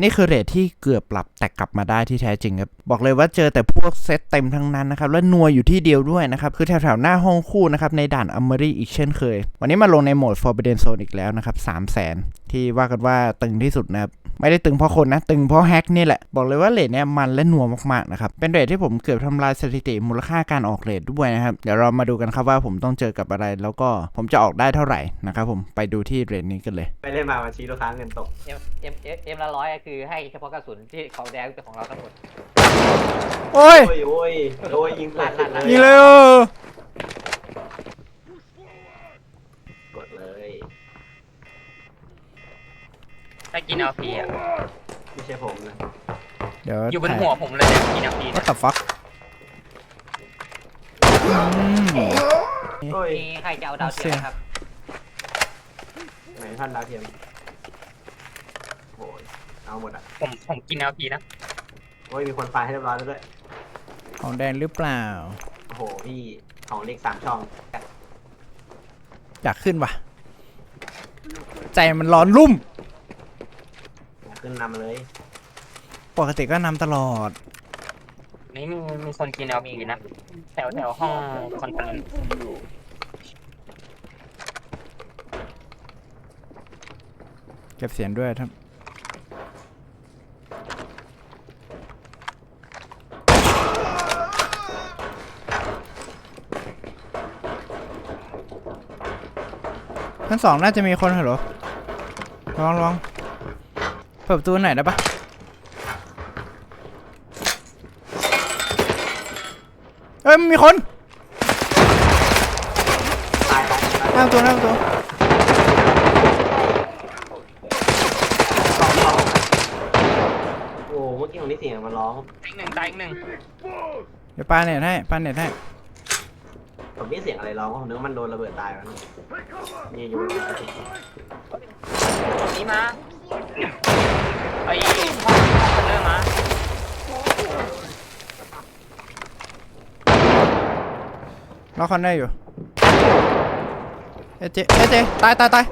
นี่คือเรทที่เกือบปรับแต่กลับมาได้ที่แท้จริงครับ บอกเลยว่าเจอแต่พวกเซตเต็มทั้งนั้นนะครับ และนัวอยู่ที่เดียวด้วยนะครับ คือแถวๆหน้าห้องคู่นะครับ ในด่านอัมเมอรี่อีกเช่นเคย วันนี้มาลงในโหมด Forbidden Zone อีกแล้วนะครับ 3 0 0แสนที่ว่ากันว่าตึงที่สุดนะครับไม่ได้ตึงเพราะคนนะ ตึงเพราะแฮกนี่แหละ บอกเลยว่าเรทเนี่ยมันและนัวมากๆนะครับ เป็นเรทที่ผมเกือบทำลายสถิติมูลค่าการออกเรทด้วยนะครับ เดี๋ยวเรามาดูกันครับว่าผมต้องเจอกับอะไร แล้วก็ผมจะออกได้เท่าไหร่นะครับผมไปดูที่เรทนี้กันเลย ไปเล่นมาบัญชีลูกค้าเงินตกเอ็มเอ็มเอ็มเอ็มละร้อยคือให้เฉพาะกระสุนที่ของแดงเป็นของเราทั้งหมดโอ้ยโอ้ยโอ้ยโอ้ยยิงเปิดสุดเลยยิงเลยเออ กดเลย ถ้ากินเอาพีอะไม่ใช่ผมนะเดี๋ยวอยู่บนหัวผมเลยเนี่ยกินเอาพี What the fuck อืมโอ้ยมีใครจะเอาดาวเทียมไหมครับไหนท่านดาวเทียมโอ้ยเอาหมดอะผมผมกินเอาพีนะโอ้ยมีคนไฟล์ให้เรียบร้อยแล้วด้วยของแดงหรือเปล่าโอ้โหพี่ของเลขสามช่องอยากขึ้นวะใจมันร้อนรุ่ม ขึ้นนำมาเลย ปกติก็นำตลอด นี่มีมีคนกินเอาพีนะแถวแถวห้องคอนเทนเนอร์เก็บเสียงด้วยครับชั้นสองน่าจะมีคนเหรอลองลอง เปิดประตูหน่อยได้ปะเอ้ยมันมีคนตายตายตายหน้าประตัวหน้าประตัวโอ้เมื่อกี้ของนี่เสียงมันร้อง อีกหนึ่งตายอีกหนึ่ง เดี๋ยวปาเน็ตให้ปาเน็ตให้ ผมนี่เสียงอะไรร้องผมนึกว่ามันโดนระเบิดตายมันนี่อยู่นี่มาไอ้ห้องคอนเทนเนอร์มาล็อกคอนได้อยู่เอยเจเอยเจตายตายตาย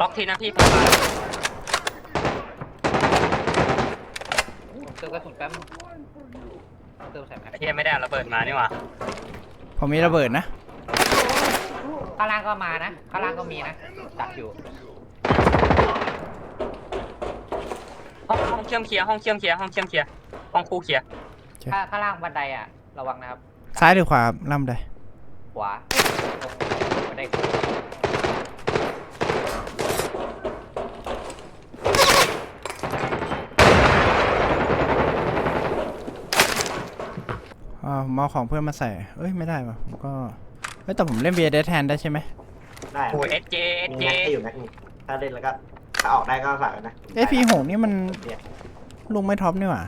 ล็อกทีนะพี่ผมมาเติมกระสุนแป๊บเติมใส่แม็กไอ้เหี้ยไม่ได้เอาระเบิดมานี่หว่า ผมมีระเบิดนะ ข้างล่างก็มานะข้างล่างก็มีนะดักอยู่ห้องห้องเชื่อมเคลียร์ห้องเชื่อมเคลียร์ห้องเชื่อมเคลียร์ห้องคู่เคลียร์ข้างข้างล่างบันไดอะ ระวังนะครับซ้ายหรือขวาล่ำได้ขวาตรงบันไดอ่า ผมเอาของเพื่อนมาใส่ เอ้ย ไม่ได้ว่ะผมก็เฮ้ยแต่ผมเล่นเบียร์เดทแทนได้ใช่ไหมได้โอ้ยเอสเจเอสมีเจแม็กให้อยู่แม็กนึงถ้าเล่นแล้วก็ถ้าออกได้ก็ฝากกันนะเอ้พีหกนี่มันเนี่ยลุงไม่ท็อปนี่หว่า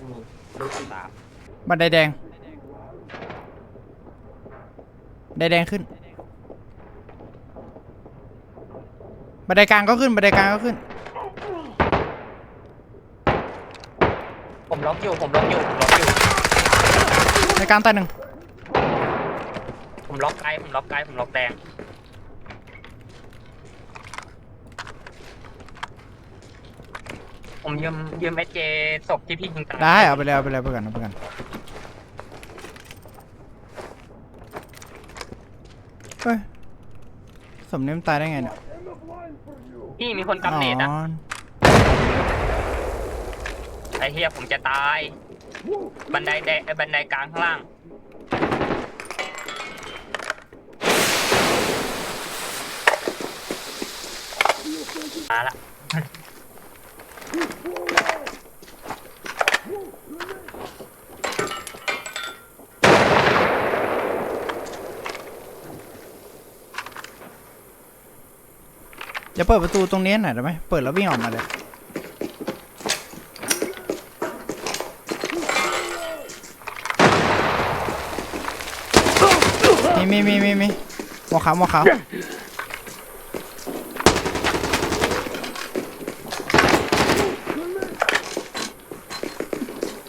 อืมลูกที่สามบันไดแดงไดแดงขึ้นบันไดกลางก็ขึ้นบันไดกลางก็ขึ้น ผมล็อกอยู่ผมล็อกอยู่ผมล็อกอยู่ ในกลางตายหนึ่งผมล็อกไกลผมล็อกไกลผมล็อกแดงผมยืมยืมเอสเจศพที่พี่ยิงตายได้เอาไปเลยเอาไปเลยเอาไปกันเอาไปกันเฮ้ยสมเน้มนตายได้ไงเนี่ยพี่มีคนกำเนิดนะอ๋อไอ้เฮียผมจะตาย บันไดแดงเอ้บันไดกลางข้างล่าง มาละอย่าเปิดประตูตรงนี้หน่อยได้ไหมเปิดแล้ววิ่งออกมาเลย มีมีมีมีมีหมวกขาวหมวกขาว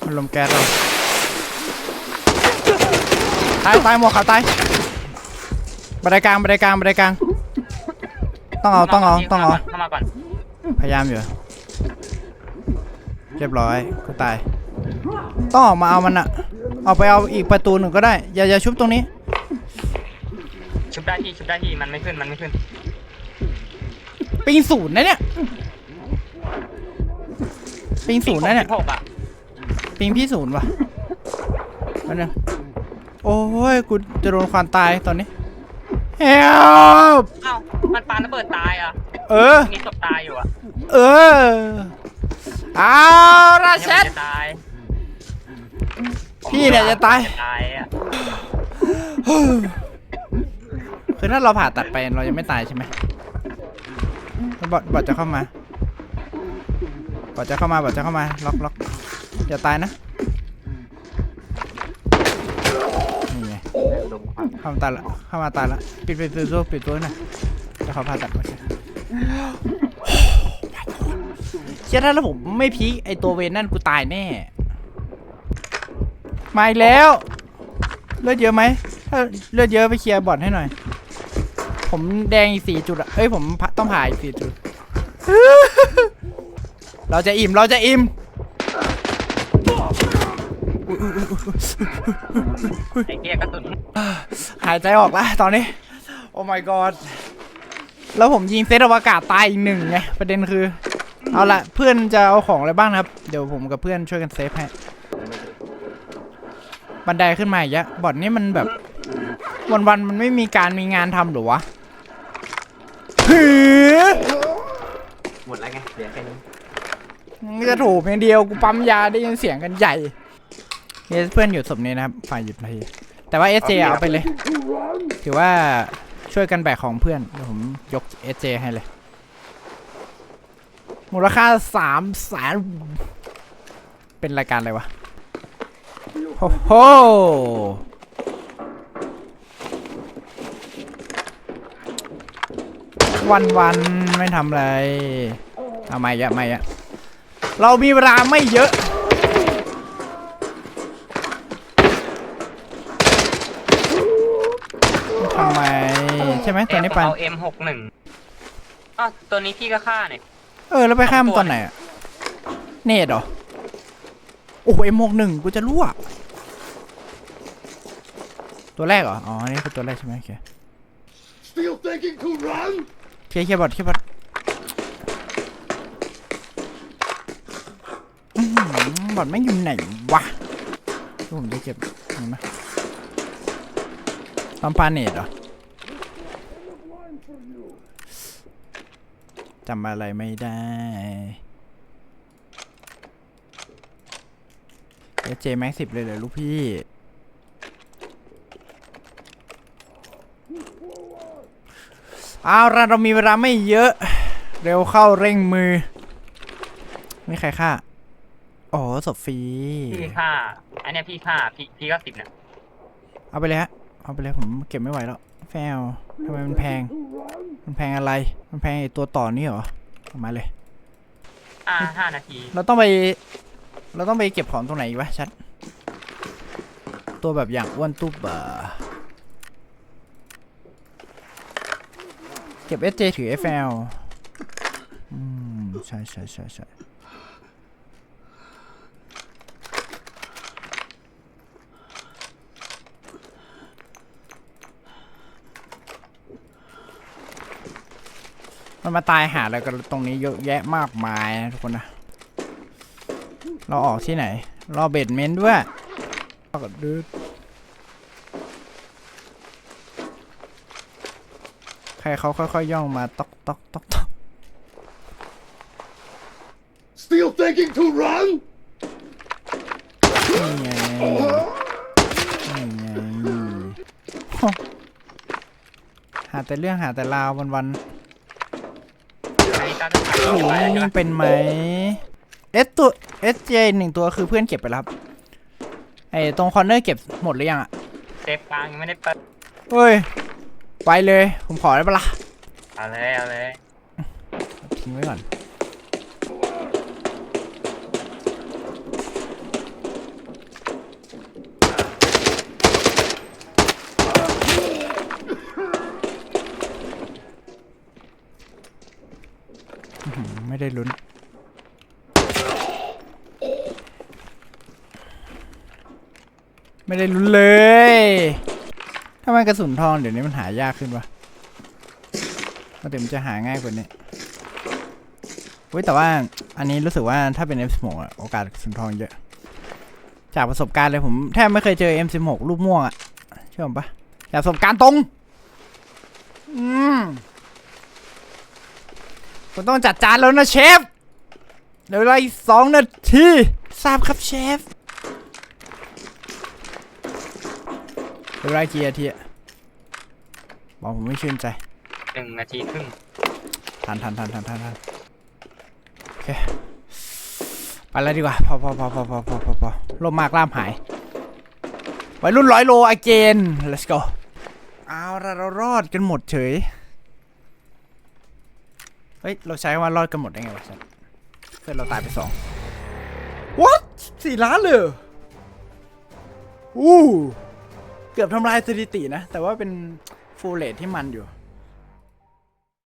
มันลมแก๊สเราตายตายหมวกขาวตายบันไดกลางบันไดกลางบันไดกลาง ต้องเอาต้องเอาต้องเอาเข้ามาก่อนพยายามอยู่ เรียบร้อยกูตาย ต้องออกมาเอามันอะเอาไปเอาอีกประตูหนึ่งก็ได้ อย่าอย่าชุบตรงนี้ ชุบได้ที่ชุบได้ที่มันไม่ขึ้นมันไม่ขึ้นปิงศูนย์นะเนี่ยปิงศูนย์นะเนี่ยสิบหกอะปิงพี่ศูนย์ว่ะมันนึงโอ้ยกูจะโดนความตายตอนนี้ help เอ้ามันปาระเบิดตายอะเออ มีศพตายอยู่อะเออเอาละเช็ดยังไม่จะตายพี่เนี่ยจะตาย ตายอะ คือถ้าเราผ่าตัดไปเรายังไม่ตายใช่ไหมบอทบอทจะเข้ามาบอทจะเข้ามาบอทจะเข้ามาล็อกล็อกอย่าตายนะนี่ไงเข้ามาตายละเข้ามาตายละปิดปิดปิดตัวปิดตัวหน่อยจะเขาผ่าตัดมาใช่เชื่อถ้าแล้วผมไม่พีคไอตัวเวนนั่นกูตายแน่มาอีกแล้ว เลือดเยอะไหมถ้าเลือดเยอะไปเคลียร์บอทให้หน่อย ผมแดงอีกสี่จุดอะเอ้ยผมผ่าต้องผ่าอีกสี่จุด เราจะอิ่มเราจะอิ่มไอ้เกียกระสุนหายใจออกแล้วตอนนี้ โอ้ my god แล้วผมยิงเซตอวกาศตายอีกหนึ่งไงประเด็นคือ เอาละเพื่อนจะเอาของอะไรบ้างนะครับ เดี๋ยวผมกับเพื่อนช่วยกันเซฟให้บันไดขึ้นมาอีกแล้วบอดนี่มันแบบ วันๆมันไม่มีการมีงานทำหรอวะหือหมดแล้วไงเหลือแค่นี้มึงจะถูกเพียงเดียวกูปั๊มยาได้ยินเสียงกันใหญ่เอสเพื่อนอยู่ศพนี้นะครับฝ่ายหยุดพอดีแต่ว่าเอสเจเอาไปเลย ถือว่าช่วยกันแบกของเพื่อนเดี๋ยวผมยกเอสเจให้เลย มูลค่าสามแสนเป็นรายการอะไรวะโอ้โห วันวันๆไม่ทำอะไรเอาไม่อะไม่อะเรามีเวลาไม่เยอะ ทำไม ใช่ไหมตัวนี้ไปเอา M61 อ๋อตัวนี้พี่ก็ฆ่าเนี่ย เออ แล้วไปข้ามตอนไหนอะเนตเหรอ โอ้โหเอ็มหกหนึ่งกูจะรั่วตัวแรกเหรอ อ๋อ นี่คือตัวแรกใช่ไหมโอเค คลียร์เคลียร์บอดเคลียร์บอดบอดไม่อยู่ไหนวะผมจะเก็บเห็นไหมตอมปาเนตเหรอจำอะไรไม่ได้เอเจแม็กสิบเลยเหรอลูกพี่ เอาละเรามีเวลาไม่เยอะ เร็วเข้าเร่งมือ ไม่ใครฆ่า อ๋อศพฟรีพี่ฆ่า อันเนี้ยพี่ฆ่า พี่พี่ก็สิบเนี่ยเอาไปเลยฮะ เอาไปเลยผมเก็บไม่ไหวแล้วแฟวทำไมมันแพง มันแพงอะไร มันแพงไอตัวต่อนี่เหรอเอามาเลย อ่าห้านาที เราต้องไป เราต้องไปเก็บของตรงไหนอีกวะชัด ตัวแบบอย่างอ้วนตุ๊บอะ เก็บ SJ ถือ FL อืม ใช่ใช่ใช่ใช่มันมาตายหาอะไรกันตรงนี้เยอะแยะมากมายนะทุกคนนะ เราออกที่ไหน รอเบดเมนต์ด้วยดืด ใครเขาค่อยๆย่องมาตอกตอกตอกตอก Still thinking to run? นี่ไงนี่ไงโอ้หาแต่เรื่องหาแต่ราววันอันนี้ก็ต้องๆอยู่ไปแล้วใช่นิ่งปะๆเป็นไหมเอสตัวเอสเจหนึ่งตัวคือเพื่อนเก็บไปแล้วครับไอ้ตรงคอนเนอร์เก็บหมดหรือยังอะเซฟกลางยังไม่ได้เปิดเฮ้ย ไปเลย ผมขอได้ปะล่ะเอาเลยเอาเลยทิ้งไว้ก่อน ไม่ได้ลุ้น ไม่ได้ลุ้นเลย ไมกระสุนทองเดี๋ยวนี้มันหายากขึ้นวะปกติมันจะหาง่ายกว่านี้เว้ยแต่ว่าอันนี้รู้สึกว่าถ้าเป็น M16 อะโอกาสกระสุนทองเยอะ จากประสบการณ์เลยผมแทบไม่เคยเจอ M16 ลูกม่วงอะเชื่อผมปะจากประสบการณ์ตรง อืมผมต้องจัดจานแล้วนะเชฟเดี๋ยวเวลาอีกสองนาทีทราบครับเชฟเดี๋ยวเวลากี่นาทีอะ บอกผมไม่ชื่นใจหนึ่งนาทีครึ่งทันทันทันทันทันทันโอเคไปแล้วดีกว่าพอพอพอพอพอพอพอพอลมมากล่ามหายวัยรุ่นร้อยโล again let's go เอาละเรารอดกันหมดเฉย เฮ้ย เราใช้คำว่ารอดกันหมดได้ไงวะฉันเพื่อนเราตายไปสอง what สี่ล้านเลยเหรออู้เกือบทำลายสถิตินะ แต่ว่าเป็น ฟูลเลทที่มันอยู่